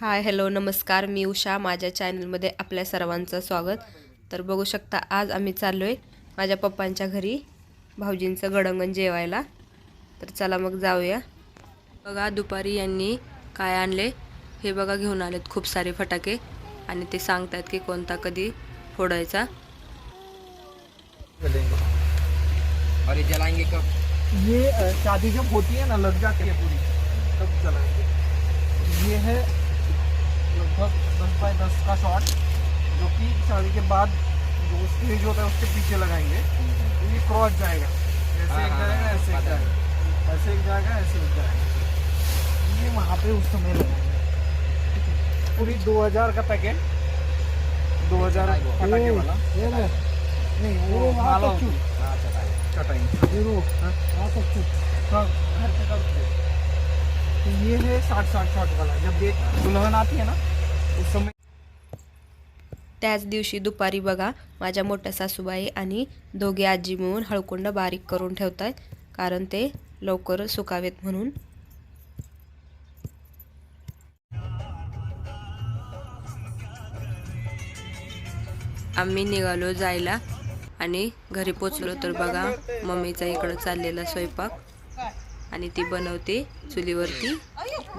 Hi hello नमस्कार. मी उषा. माझ्या चॅनलमध्ये आपल्या सर्वांचं स्वागत. तर बघू शकता आज आम्ही चाललो आहे माझ्या पप्पांच्या घरी भाऊजींचं गडंगण जेवायला. तर चला मग जाऊया. बघा दुपारी यांनी काय आणले हे बघा घेऊन आलेत खूप सारे फटाके. आणि ते सांगतायत की कोणता कधी फोडायचा. और ये जलाएंगे कब ये अ, शादी जब होती है ना लग जाती है पूरी. तब चलाएंगे ये है लगभग दस बाय दस का शॉट जो कि शादी के बाद जो स्टेज होता है उसके पीछे लगाएँगे। तो ये क्रॉस जाएगा। ऐसे एक जाएगा ऐसे एक जाएगा। ऐसे एक जाएगा ऐसे एक जाएगा। ये वहाँ पे उस समय लगाएँगे। पूरी दो हज़ार का पैकेट दो हज़ार फटाके वाला। नहीं वो माला। होती है। हाँ। हाँ तो ये है साठ साठ शॉट वाला। जब एक दुल्हन आती है ना त्याच दिवशी दुपारी बघा माझ्या मोठ्या सासूबाई आणि दोघे आजी मिळून हळकुंड बारीक करून ठेवत आहेत कारण ते लवकर सुकावेत म्हणून. आम्ही निघालो जायला आणि घरी पोचलो तर बघा मम्मीचा इकडं चाललेला स्वयंपाक आणि ती बनवते चुलीवरती.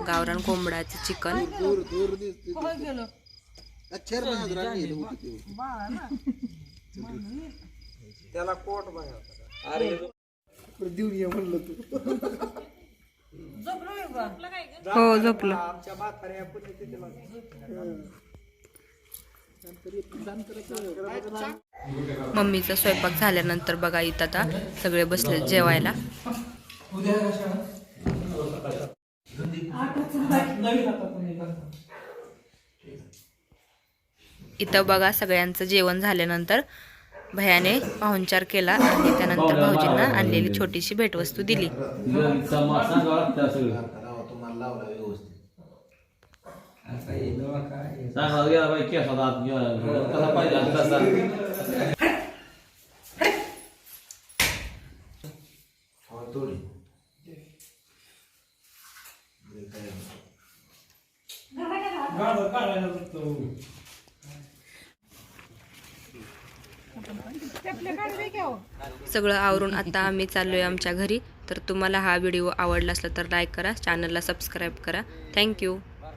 गावरान कोंबडाचे चिकन. त्याला कोट बघा देऊन ये म्हणलं तू. हो झोपलं. मम्मीचा स्वयंपाक झाल्यानंतर बघा इथं आता सगळे बसले जेवायला. इथं बघा सगळ्यांचं जेवण झाल्यानंतर भयाने पाहुणचार केला आणि त्यानंतर भाऊजींना आणलेली छोटीशी भेटवस्तू दिली. सांगा काढायला लागतो सगळं आवरून आता आम्ही चाललोय आमच्या घरी. तर तुम्हाला हा व्हिडिओ आवडला असला तर लाईक करा चॅनलला सबस्क्राईब करा. थँक्यू